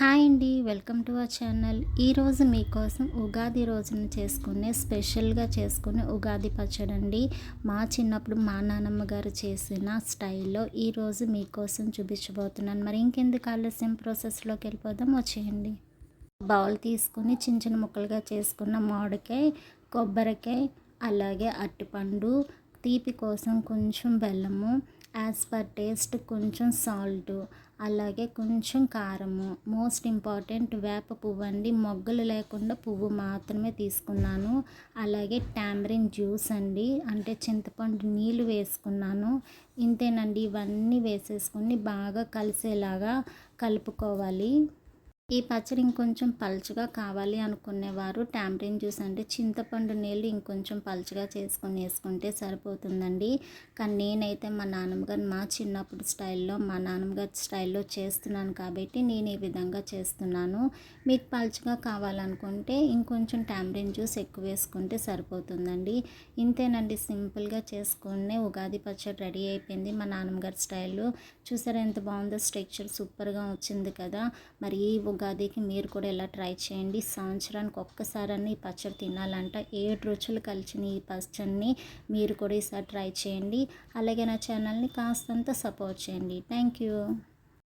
Hi అండి welcome to our channel. ఈరోజు మీకోసం ఉగాది రోజున చేసుకునే స్పెషల్గా చేసుకునే ఉగాది పచ్చడి అండి మా చిన్నప్పుడు మా నాన్నమ్మ గారు చేసిన స్టైల్లో ఈరోజు మీకోసం చూపించబోతున్నాను. మరి ఇంకెందుకు ఆలస్యం? ప్రాసెస్లోకి వెళ్ళిపోదాం వచ్చేయండి. బౌల్ తీసుకుని చిన్న చిన్న ముక్కలుగా చేసుకున్న మామిడికాయ కొబ్బరికాయ అలాగే అరటిపండు తీపి కోసం కొంచెం బెల్లము యాజ్ పర్ టేస్ట్ కొంచెం సాల్ట్ అలాగే కొంచెం కారము. మోస్ట్ ఇంపార్టెంట్ వేప పువ్వు అండి. మొగ్గలు లేకుండా పువ్వు మాత్రమే తీసుకున్నాను. అలాగే టామరిన్ జ్యూస్ అండి. అంటే చింతపండు నీళ్ళు వేసుకున్నాను. ఇంతేనండి. ఇవన్నీ వేసేసుకుని బాగా కలిసేలాగా కలుపుకోవాలి. ఈ పచ్చడి ఇంకొంచెం పలుచగా కావాలి అనుకునేవారు. టామరిన్ జ్యూస్ అంటే చింతపండు నీళ్ళు ఇంకొంచెం పలుచగా చేసుకొని వేసుకుంటే సరిపోతుందండి. కానీ నేనైతే మా నాన్నగారు మా చిన్నప్పుడు స్టైల్లో మా నాన్నమ్మగారి స్టైల్లో చేస్తున్నాను కాబట్టి నేను ఈ విధంగా చేస్తున్నాను. మీకు పలుచగా కావాలనుకుంటే ఇంకొంచెం టామరిన్ జ్యూస్ ఎక్కువ వేసుకుంటే సరిపోతుందండి. ఇంతేనండి సింపుల్గా చేసుకునే ఉగాది పచ్చడి రెడీ అయిపోయింది మా నాన్నమ్మగారి స్టైల్లో. చూసారా ఎంత బాగుందో స్ట్రక్చర్ సూపర్గా వచ్చింది కదా. మరి ఈ ఉగాదికి మీరు కూడా ఇలా ట్రై చేయండి. సంవత్సరానికి ఒక్కసారని ఈ పచ్చడి తినాలంట. ఏడు రుచులు కలిసిన ఈ పచ్చడిని మీరు కూడా ఈసారి ట్రై చేయండి. అలాగే నా ఛానల్ని కాస్తంత సపోర్ట్ చేయండి. Thank you.